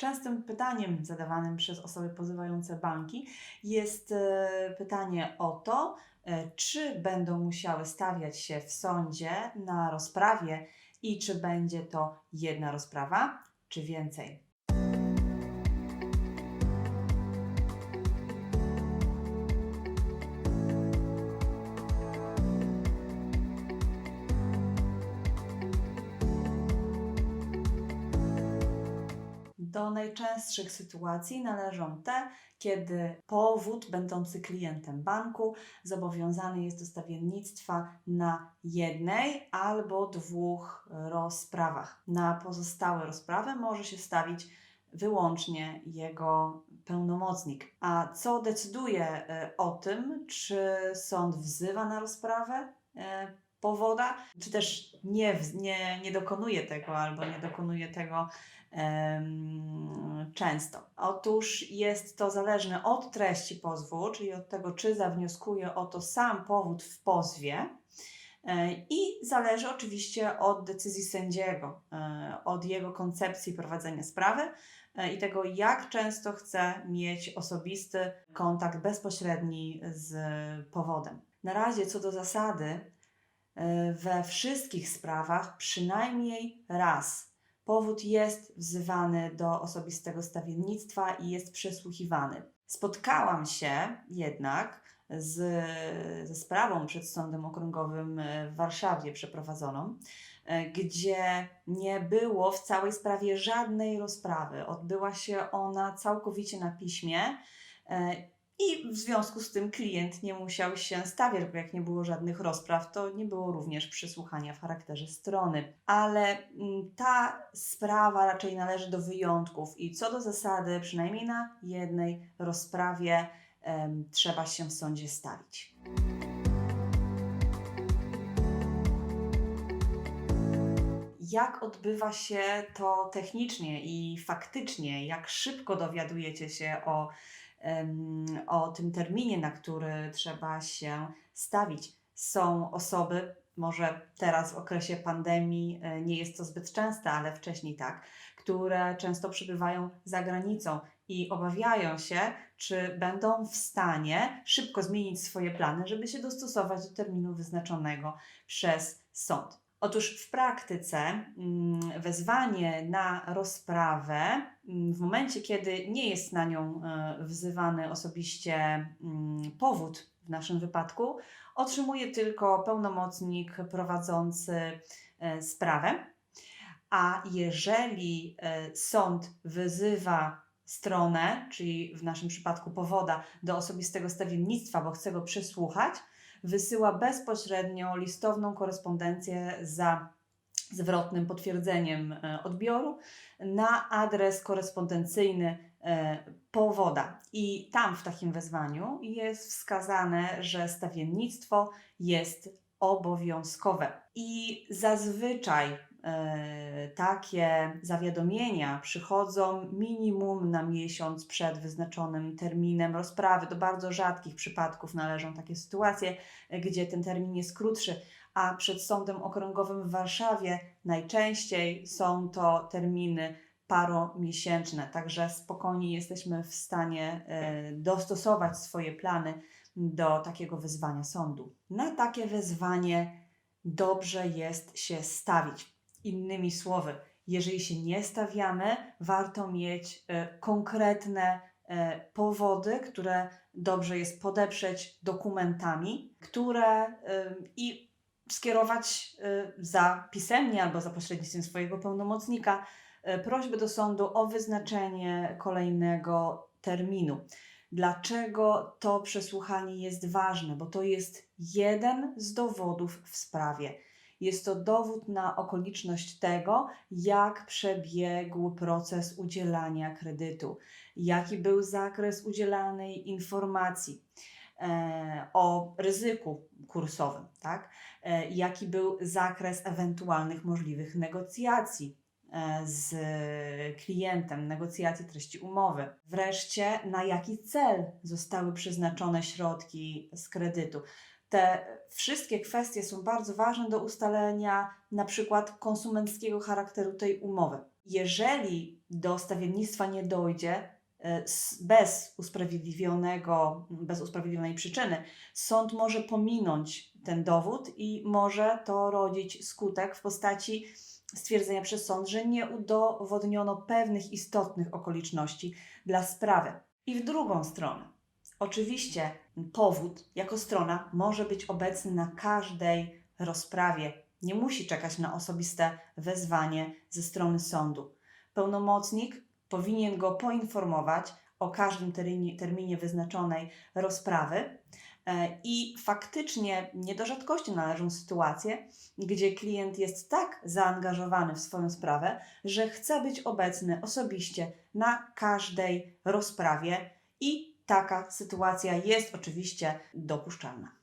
Częstym pytaniem zadawanym przez osoby pozywające banki jest e, pytanie o to, e, czy będą musiały stawiać się w sądzie na rozprawie i czy będzie to jedna rozprawa, czy więcej. Do najczęstszych sytuacji należą te, kiedy powód będący klientem banku zobowiązany jest do stawiennictwa na jednej albo dwóch rozprawach. Na pozostałe rozprawy może się stawić wyłącznie jego pełnomocnik. A co decyduje e, o tym, czy sąd wzywa na rozprawę e, powoda, czy też nie, nie, nie dokonuje tego albo nie dokonuje tego em, często. Otóż jest to zależne od treści pozwu, czyli od tego, czy zawnioskuje o to sam powód w pozwie. e, I zależy oczywiście od decyzji sędziego, e, od jego koncepcji prowadzenia sprawy e, i tego, jak często chce mieć osobisty kontakt bezpośredni z powodem. Na razie, co do zasady, we wszystkich sprawach przynajmniej raz powód jest wzywany do osobistego stawiennictwa i jest przesłuchiwany. Spotkałam się jednak z, ze sprawą przed Sądem Okręgowym e, w Warszawie przeprowadzoną, e, gdzie nie było w całej sprawie żadnej rozprawy. Odbyła się ona całkowicie na piśmie. I w związku z tym klient nie musiał się stawiać, bo jak nie było żadnych rozpraw, to nie było również przesłuchania w charakterze strony. Ale mm, ta sprawa raczej należy do wyjątków i co do zasady, przynajmniej na jednej rozprawie em, trzeba się w sądzie stawić. Jak odbywa się to technicznie i faktycznie? Jak szybko dowiadujecie się o, o tym terminie, na który trzeba się stawić? Są osoby, może teraz w okresie pandemii e, nie jest to zbyt częste, ale wcześniej tak, które często przebywają za granicą i obawiają się, czy będą w stanie szybko zmienić swoje plany, żeby się dostosować do terminu wyznaczonego przez sąd. Otóż w praktyce mm, wezwanie na rozprawę, mm, w momencie kiedy nie jest na nią e, wzywany osobiście mm, powód, w naszym wypadku, otrzymuje tylko pełnomocnik prowadzący e, sprawę. A jeżeli e, sąd wyzywa stronę, czyli w naszym przypadku powoda, do osobistego stawiennictwa, bo chce go przesłuchać, wysyła bezpośrednio listowną korespondencję za zwrotnym potwierdzeniem e, odbioru na adres korespondencyjny e, powoda. I tam w takim wezwaniu jest wskazane, że stawiennictwo jest obowiązkowe. I zazwyczaj takie zawiadomienia przychodzą minimum na miesiąc przed wyznaczonym terminem rozprawy. Do bardzo rzadkich przypadków należą takie sytuacje, e, gdzie ten termin jest krótszy, a przed Sądem Okręgowym w Warszawie najczęściej są to terminy paromiesięczne, także spokojnie jesteśmy w stanie e, dostosować swoje plany do takiego wezwania sądu. Na takie wezwanie dobrze jest się stawić. Innymi słowy, jeżeli się nie stawiamy, warto mieć e, konkretne e, powody, które dobrze jest podeprzeć dokumentami, które i skierować e, za pisemnie albo za pośrednictwem swojego pełnomocnika prośbę do sądu o wyznaczenie kolejnego terminu. Dlaczego to przesłuchanie jest ważne? Bo to jest jeden z dowodów w sprawie. Jest to dowód na okoliczność tego, jak przebiegł proces udzielania kredytu, jaki był zakres udzielanej informacji e, o ryzyku kursowym, tak? E, jaki był zakres ewentualnych możliwych negocjacji e, z klientem, negocjacji treści umowy. Wreszcie, na jaki cel zostały przeznaczone środki z kredytu. Te wszystkie kwestie są bardzo ważne do ustalenia na przykład konsumenckiego charakteru tej umowy. Jeżeli do stawiennictwa nie dojdzie e, bez usprawiedliwionego, bez usprawiedliwionej przyczyny, sąd może pominąć ten dowód i może to rodzić skutek w postaci stwierdzenia przez sąd, że nie udowodniono pewnych istotnych okoliczności dla sprawy. I w drugą stronę. Oczywiście powód jako strona może być obecny na każdej rozprawie. Nie musi czekać na osobiste wezwanie ze strony sądu. Pełnomocnik powinien go poinformować o każdym terminie, terminie wyznaczonej rozprawy. E, I faktycznie nie do rzadkości należą sytuacje, gdzie klient jest tak zaangażowany w swoją sprawę, że chce być obecny osobiście na każdej rozprawie i taka sytuacja jest oczywiście dopuszczalna.